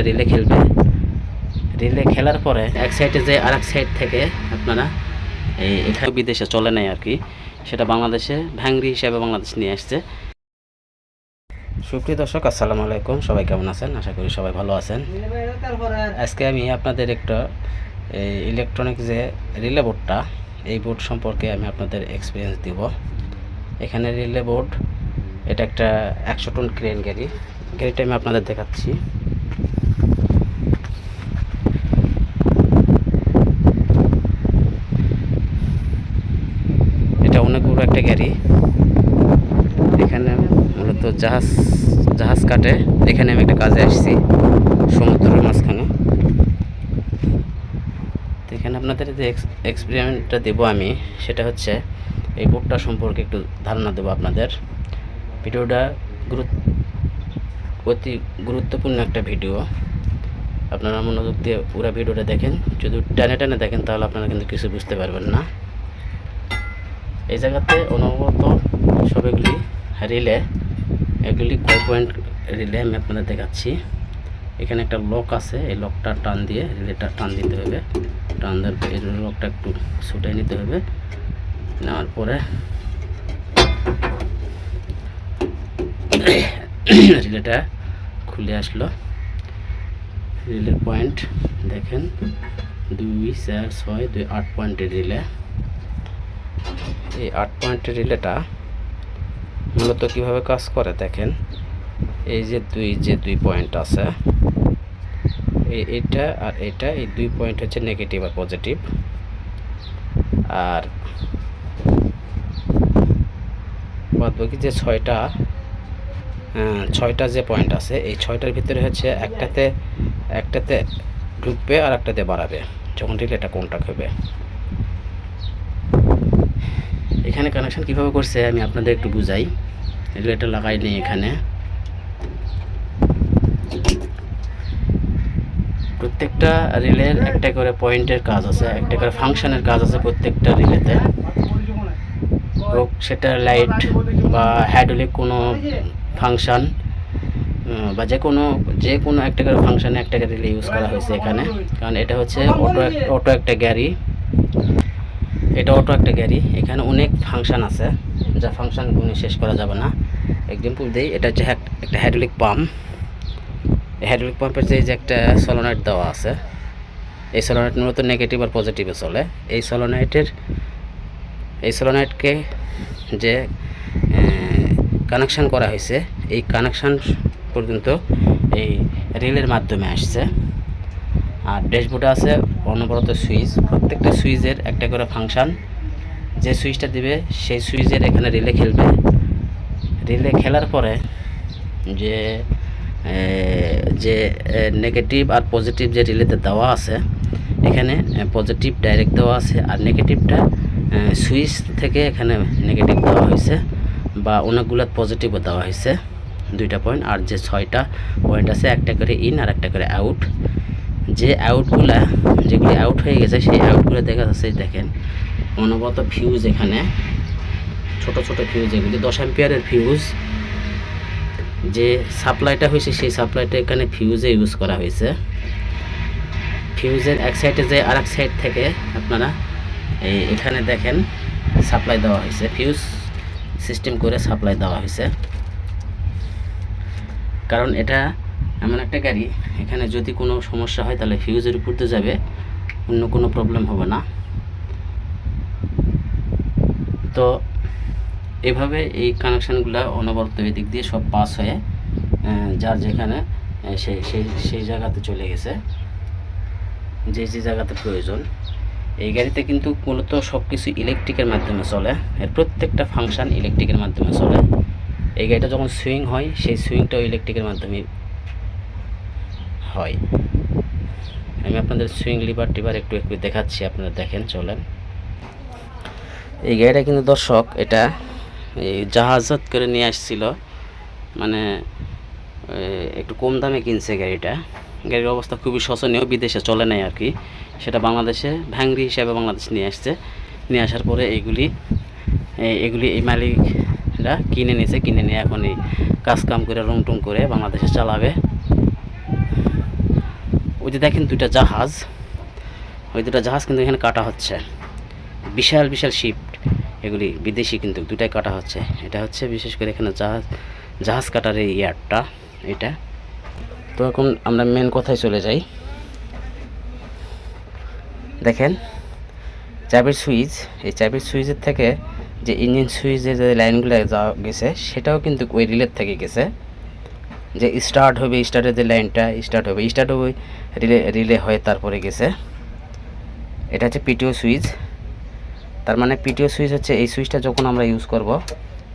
এখানে রিলে খেলবে। রিলে খেলার পরে এক সাইডে যে আর এক সাইড থেকে আপনারা এই এখানে বিদেশে চলে নাই আর কি, সেটা বাংলাদেশে ভ্যাংরি হিসাবে বাংলাদেশ নিয়ে আসছে। সুপ্রিয় দর্শক, আসসালামু আলাইকুম। সবাই কেমন আছেন? আশা করি সবাই ভালো আছেন। আজকে আমি আপনাদের একটা, এই ইলেকট্রনিক যে রিলে বোর্ডটা এই বোর্ড সম্পর্কে আমি আপনাদের এক্সপিরিয়েন্স দিব। এখানে রিলে বোর্ড এটা একটা একশো টন ক্রেন গাড়ি। গাড়িটা আমি আপনাদের দেখাচ্ছি এটা গাড়ি। এখানে মূলত জাহাজ জাহাজ কাটে। এখানে আমি একটা কাজে আসছি, সমুদ্রের মাঝখানে। তো এখানে আপনাদের যে এক্সপেরিমেন্টটা দেবো আমি, সেটা হচ্ছে এই বোর্ডটা সম্পর্কে একটু ধারণা দেবো আপনাদের। ভিডিওটা গুরুত্ব অতি গুরুত্বপূর্ণ একটা ভিডিও। আপনারা মনোযোগ দিয়ে পুরো ভিডিওটা দেখেন। যদি টানে টানে দেখেন, তাহলে আপনারা কিন্তু কিছু বুঝতে পারবেন না। এই জায়গাতে অনবরত সব এগুলি রিলে, এগুলি কয় পয়েন্ট রিলে আমি আপনাদের দেখাচ্ছি। এখানে একটা লক আছে, এই লকটা টান দিয়ে রিলেটা টান দিতে হবে। টান দেওয়ার পর এই লকটা একটু ছুটে নিতে হবে। নেওয়ার পরে রিলেটা খুলে আসলো। রিলের পয়েন্ট দেখেন, দুই, চার, ছয়, দুই, আট পয়েন্টের রিলে। এই আট পয়েন্টের রিলেটা মূলত কীভাবে কাজ করে দেখেন। এই যে দুই যে দুই পয়েন্ট আছে, এই এটা আর এটা এই দুই পয়েন্ট হচ্ছে নেগেটিভ আর পজিটিভ। আর বাদ বাকি যে ছয়টা ছয়টা যে পয়েন্ট আছে, এই ছয়টার ভিতরে হচ্ছে একটাতে একটাতে ঢুকবে আর একটাতে বাড়াবে, যখন রিলেটা কন্টাক্ট হবে এখানে কানেকশান কীভাবে করছে আমি আপনাদের একটু বুঝাই। রিলেটা লাগাই নেই এখানে। প্রত্যেকটা রিলের একটা করে পয়েন্টের কাজ আছে, একটা করে ফাংশনের কাজ আছে প্রত্যেকটা রিলেতে সেটা লাইট বা হাইড্রোলিক কোনো ফাংশান বা যে কোনো যে কোনো একটা করে ফাংশানে একটা রিলে ইউজ করা হয়েছে এখানে। কারণ এটা হচ্ছে অটো অটো একটা গাড়ি এটা অটো একটা গাড়ি। এখানে অনেক ফাংশন আছে। যা ফাংশন গুণে শেষ করা যাবে না। এক্সাম্পল দিই, এটা হচ্ছে একটা হাইড্রোলিক পাম্প হাইড্রোলিক পাম্পের যে যে একটা সলোনাইট দেওয়া আছে, এই সলোনাইট মূলত নেগেটিভ আর পজিটিভে চলে। এই সলোনাইটের এই সলোনাইটকে যে কানেকশান করা হয়েছে, এই কানেকশান পর্যন্ত এই রেলের মাধ্যমে আসছে। আর ড্যাশবোর্ডে আছে অনবরত সুইচ। প্রত্যেকটা সুইচের একটা করে ফাংশন। যে সুইচটা দিবে, সেই সুইচের এখানে রিলে খেলবে। রিলে খেলার পরে যে যে নেগেটিভ আর পজিটিভ যে রিলেতে দেওয়া আছে, এখানে পজিটিভ ডাইরেক্ট দেওয়া আছে, আর নেগেটিভটা সুইচ থেকে এখানে নেগেটিভ দেওয়া হয়েছে, বা অনেকগুলো পজিটিভও দেওয়া হয়েছে। দুইটা পয়েন্ট আর যে ছয়টা পয়েন্ট আছে, একটা করে ইন আর একটা করে আউট যে আউটগুলা, যেগুলি আউট হয়ে গেছে, সেই আউটগুলো দেখা যাচ্ছে, দেখেন। অনবরত ফিউজ এখানে। ছোট ছোট ফিউজ এগুলি। দশ অ্যাম্পিয়ারের ফিউজ যে সাপ্লাইটা হয়েছে, সেই সাপ্লাইটা এখানে ফিউজে ইউজ করা হয়েছে। ফিউজের এক সাইডে যে আর এক সাইড থেকে আপনারা এই এখানে দেখেন সাপ্লাই দেওয়া হয়েছে। ফিউজ সিস্টেম করে সাপ্লাই দেওয়া হয়েছে। কারণ এটা এমন একটা গাড়ি, এখানে যদি কোনো সমস্যা হয় তাহলে ফিউজের উপর দিয়ে যাবে, অন্য কোনো প্রবলেম হবে না। তো এভাবে এই কানেকশানগুলো অনবরত দিক দিয়ে সব পাস হয়ে যার যেখানে সেই সেই সেই জায়গাতে চলে গেছে। যে যে জায়গাতে প্রয়োজন। এই গাড়িতে কিন্তু মূলত সব কিছু ইলেকট্রিকের মাধ্যমে চলে। এর প্রত্যেকটা ফাংশন ইলেকট্রিকের মাধ্যমে চলে। এই গাড়িটা যখন সুইং হয়, সেই সুইংটাও ইলেকট্রিকের মাধ্যমে হয়। আমি আপনাদের সুইং লিভার টিভার একটু একটু দেখাচ্ছি, আপনারা দেখেন, চলেন। এই গাড়িটা কিন্তু দর্শক, এটা এই জাহাজত করে নিয়ে আসছিল মানে একটু কম দামে কিনছে গাড়িটা। গাড়ির অবস্থা খুবই শোচনীয়, বিদেশে চলে নাই আর কি। সেটা বাংলাদেশে ভ্যাংরি হিসাবে বাংলাদেশ নিয়ে আসছে। নিয়ে আসার পরে এইগুলি এগুলি এই মালিকরা কিনে নিয়েছে কিনে নিয়ে এখন এই কাজ কাম করে রং টং করে বাংলাদেশে চালাবে। ওই যে দেখেন দুইটা জাহাজ, ওই দুটো জাহাজ কিন্তু এখানে কাটা হচ্ছে। বিশাল বিশাল শিফট এগুলি বিদেশি কিন্তু দুটাই কাটা হচ্ছে। এটা হচ্ছে বিশেষ করে এখানে জাহাজ জাহাজ কাটার এই ইয়ারটা, এটা। তো এখন আমরা মেন কথায় চলে যাই। দেখেন চাবির সুইচ এই চাবির সুইচের থেকে যে ইঞ্জিন সুইচের যে লাইনগুলো যাওয়া গেছে, সেটাও কিন্তু ওই রিলের থেকে গেছে। যে স্টার্ট হবে স্টার্টের যে লাইনটা স্টার্ট হবে স্টার্ট হবে রিলে রিলে হয়ে তারপরে গেছে। এটা হচ্ছে পিটিও সুইচ তার মানে পিটিও সুইচ হচ্ছে এই সুইচটা যখন আমরা ইউজ করব,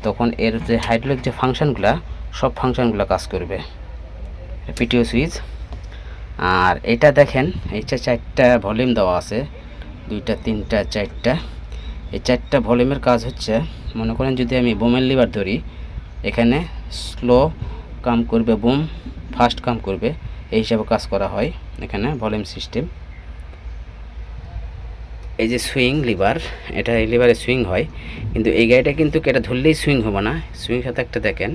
তখন এর যে হাইড্রোলিক যে ফাংশনগুলো সব ফাংশনগুলো কাজ করবে। পিটিও সুইচ আর এটা দেখেন এইটা চারটা ভলিউম দেওয়া আছে, দুইটা, তিনটা, চারটা, এই চারটা ভলিউমের কাজ হচ্ছে, মনে করেন যদি আমি বোমের লিভার ধরি, এখানে স্লো কাম করবে বুম ফাস্ট কাম করবে। এই হিসাবে কাজ করা হয় এখানে ভলিউম সিস্টেম এই যে সুইং লিভার এটা এই লিভারে সুইং হয়। কিন্তু এই গাড়িটা কিন্তু এটা ধরলেই সুইং হবে না। সুইং সাথে একটা দেখেন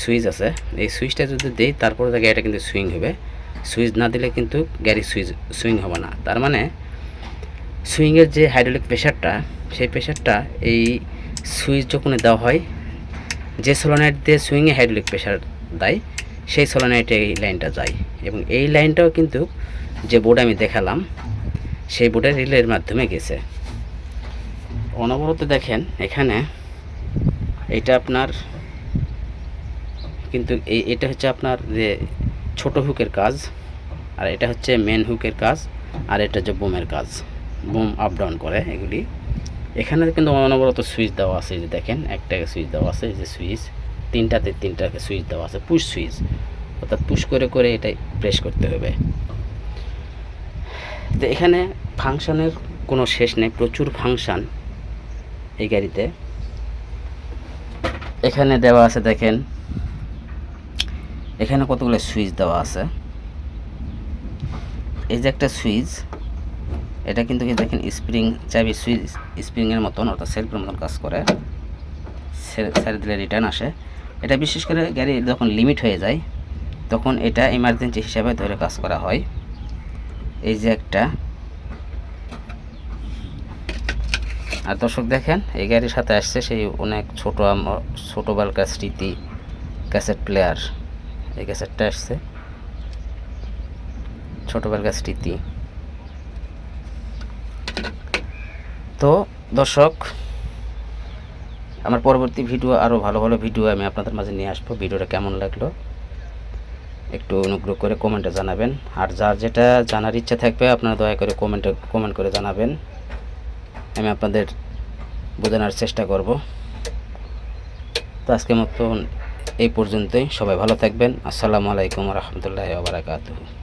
সুইচ আছে। এই সুইচটা যদি দেই, তারপরে গাড়িটা কিন্তু সুইং হবে। সুইচ না দিলে কিন্তু গাড়ি সুইচ সুইং হবে না। তার মানে সুইংয়ের যে হাইড্রোলিক প্রেশারটা সেই প্রেশারটা এই সুইচ যখন দেওয়া হয়, যে সোলোনাইট দিয়ে সুইংয়ে হাইড্রোলিক প্রেশার দেয়, সেই সোলোনাইটে এই লাইনটা যায়। এবং এই লাইনটাও কিন্তু যে বোর্ড আমি দেখালাম, সেই বোর্ডের রিলের মাধ্যমে গেছে। অনবরত দেখেন, এখানে এটা আপনার কিন্তু এটা হচ্ছে আপনার যে ছোট হুকের কাজ, আর এটা হচ্ছে মেন হুকের কাজ, আর এটা হচ্ছে বোমের কাজ। বোম আপ ডাউন করে এগুলি। এখানে কিন্তু অনবরত সুইচ দেওয়া আছে যে দেখেন একটাকে সুইচ দেওয়া আছে যে সুইচ তিনটাতে তিনটাকে সুইচ দেওয়া আছে পুশ সুইচ অর্থাৎ পুশ করে করে এটাই প্রেস করতে হবে। তো এখানে ফাংশানের কোনো শেষ নেই, প্রচুর ফাংশন এই গাড়িতে। এখানে দেওয়া আছে দেখেন, এখানে কতগুলো সুইচ দেওয়া আছে। এই যে একটা সুইচ এটা কিন্তু দেখেন স্প্রিং চাবি সুইচ স্প্রিংয়ের মতন, অর্থাৎ সেলফের মতন কাজ করে। ছেড়ে দিলে রিটার্ন আসে। এটা বিশেষ করে গাড়ি যখন লিমিট হয়ে যায়, তখন এটা ইমার্জেন্সি হিসাবে ধরে কাজ করা হয়। এই যে একটা। আর দর্শক দেখেন, এই গাড়ির সাথে আসছে সেই অনেক ছোট ছোটোবেলাকার স্মৃতি ক্যাসেট প্লেয়ার এই ক্যাসেটটা আসছে। ছোটোবেলাকার স্মৃতি। তো দর্শক আমার পরবর্তী ভিডিও আরও ভালো ভালো ভিডিও আমি আপনাদের মাঝে নিয়ে আসব। ভিডিওটা কেমন লাগল? একটু অনুগ্রহ করে কমেন্টে জানাবেন। আর যার যেটা জানার ইচ্ছা থাকবে, আপনারা দয়া করে কমেন্টে কমেন্ট করে জানাবেন। আমি আপনাদের বোঝানোর চেষ্টা করব। তো আজকের মতন এই পর্যন্তই। সবাই ভালো থাকবেন। আসসালামু আলাইকুম রহমতুল্লাহ বারাকাতুহ।